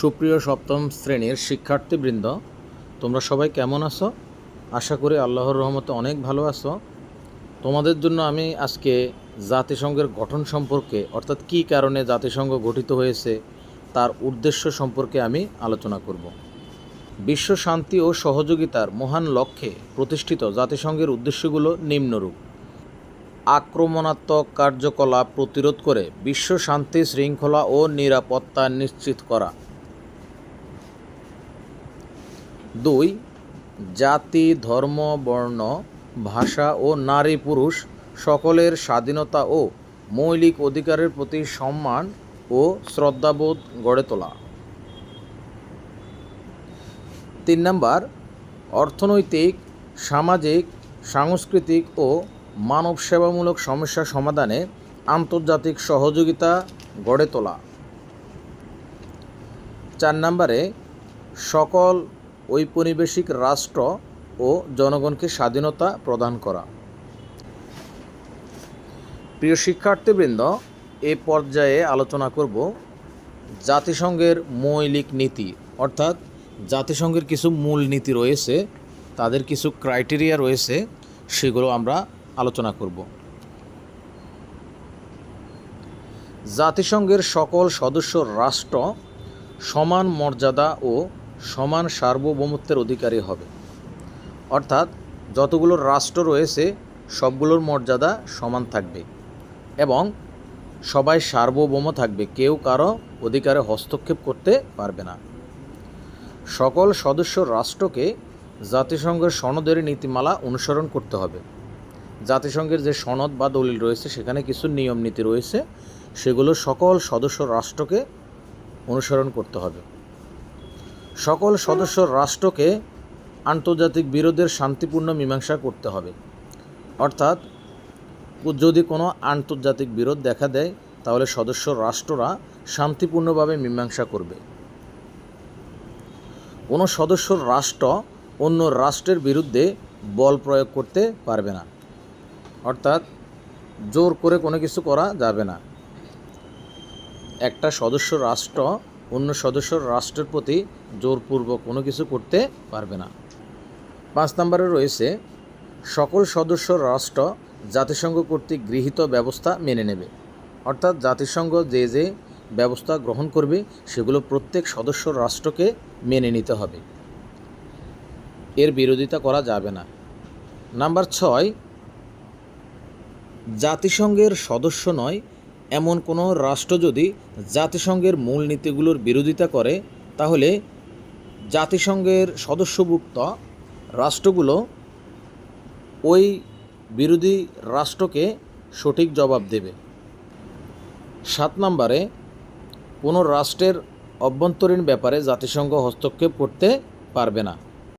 সুপ্রিয় সপ্তম শ্রেণির শিক্ষার্থীবৃন্দ, তোমরা সবাই কেমন আছো? আশা করি আল্লাহর রহমতে অনেক ভালো আছো। তোমাদের জন্য আমি আজকে জাতিসংঘের গঠন সম্পর্কে, অর্থাৎ কী কারণে জাতিসংঘ গঠিত হয়েছে, তার উদ্দেশ্য সম্পর্কে আমি আলোচনা করব। বিশ্ব শান্তি ও সহযোগিতার মহান লক্ষ্যে প্রতিষ্ঠিত জাতিসংঘের উদ্দেশ্যগুলো নিম্নরূপ। আক্রমণাত্মক কার্যকলাপ প্রতিরোধ করে বিশ্ব শান্তি শৃঙ্খলা ও নিরাপত্তা নিশ্চিত করা। দুই, জাতি, ধর্ম, বর্ণ, ভাষা ও নারী পুরুষ সকলের স্বাধীনতা ও মৌলিক অধিকারের প্রতি সম্মান ও শ্রদ্ধাবোধ গড়ে তোলা। তিন নম্বর, অর্থনৈতিক, সামাজিক, সাংস্কৃতিক ও মানব সেবামূলক সমস্যা সমাধানে আন্তর্জাতিক সহযোগিতা গড়ে তোলা। চার নম্বরে, সকল ঔপনিবেশিক রাষ্ট্র ও জনগণকে স্বাধীনতা প্রদান করা। প্রিয় শিক্ষার্থীবৃন্দ, এ পর্যায়ে আলোচনা করব জাতিসংঘের মৌলিক নীতি, অর্থাৎ জাতিসংঘের কিছু মূল নীতি রয়েছে, তাদের কিছু ক্রাইটেরিয়া রয়েছে, সেগুলো আমরা আলোচনা করব। জাতিসংঘের সকল সদস্য রাষ্ট্র সমান মর্যাদা ও সমান সার্বভৌমত্বের অধিকারী হবে। অর্থাৎ যতগুলো রাষ্ট্র রয়েছে, সবগুলোর মর্যাদা সমান থাকবে এবং সবাই সার্বভৌম থাকবে, কেউ কারও অধিকারে হস্তক্ষেপ করতে পারবে না। সকল সদস্য রাষ্ট্রকে জাতিসংঘের সনদের নীতিমালা অনুসরণ করতে হবে। জাতিসংঘের যে সনদ বা দলিল রয়েছে, সেখানে কিছু নিয়ম নীতি রয়েছে, সেগুলো সকল সদস্য রাষ্ট্রকে অনুসরণ করতে হবে। সকল সদস্য রাষ্ট্রকে আন্তর্জাতিক বিরোধের শান্তিপূর্ণ মীমাংসা করতে হবে। অর্থাৎ, যদি কোনো আন্তর্জাতিক বিরোধ দেখা দেয়, তাহলে সদস্য রাষ্ট্ররা শান্তিপূর্ণভাবে মীমাংসা করবে। কোনো সদস্য রাষ্ট্র অন্য রাষ্ট্রের বিরুদ্ধে বল প্রয়োগ করতে পারবে না। অর্থাৎ, জোর করে কোনো কিছু করা যাবে না। একটা সদস্য রাষ্ট্র অন্য সদস্য রাষ্ট্রের প্রতি জোরপূর্বক কোনো কিছু করতে পারবে না। পাঁচ নম্বরে রয়েছে, সকল সদস্য রাষ্ট্র জাতিসংঘ কর্তৃক গৃহীত ব্যবস্থা মেনে নেবে। অর্থাৎ জাতিসংঘ যে যে ব্যবস্থা গ্রহণ করবে, সেগুলো প্রত্যেক সদস্য রাষ্ট্রকে মেনে নিতে হবে। এর বিরোধিতা করা যাবে না। নাম্বার ছয়, জাতিসংঘের সদস্য নয় এমন কোনো রাষ্ট্র যদি জাতিসংঘের মূল নীতিগুলোর বিরোধিতা করে, তাহলে জাতিসংঘের সদস্যভুক্ত রাষ্ট্রগুলো ওই বিরোধী রাষ্ট্রকে সঠিক জবাব দেবে। সাত নম্বরে, কোনো রাষ্ট্রের অভ্যন্তরীণ ব্যাপারে জাতিসংঘ হস্তক্ষেপ করতে পারবে না।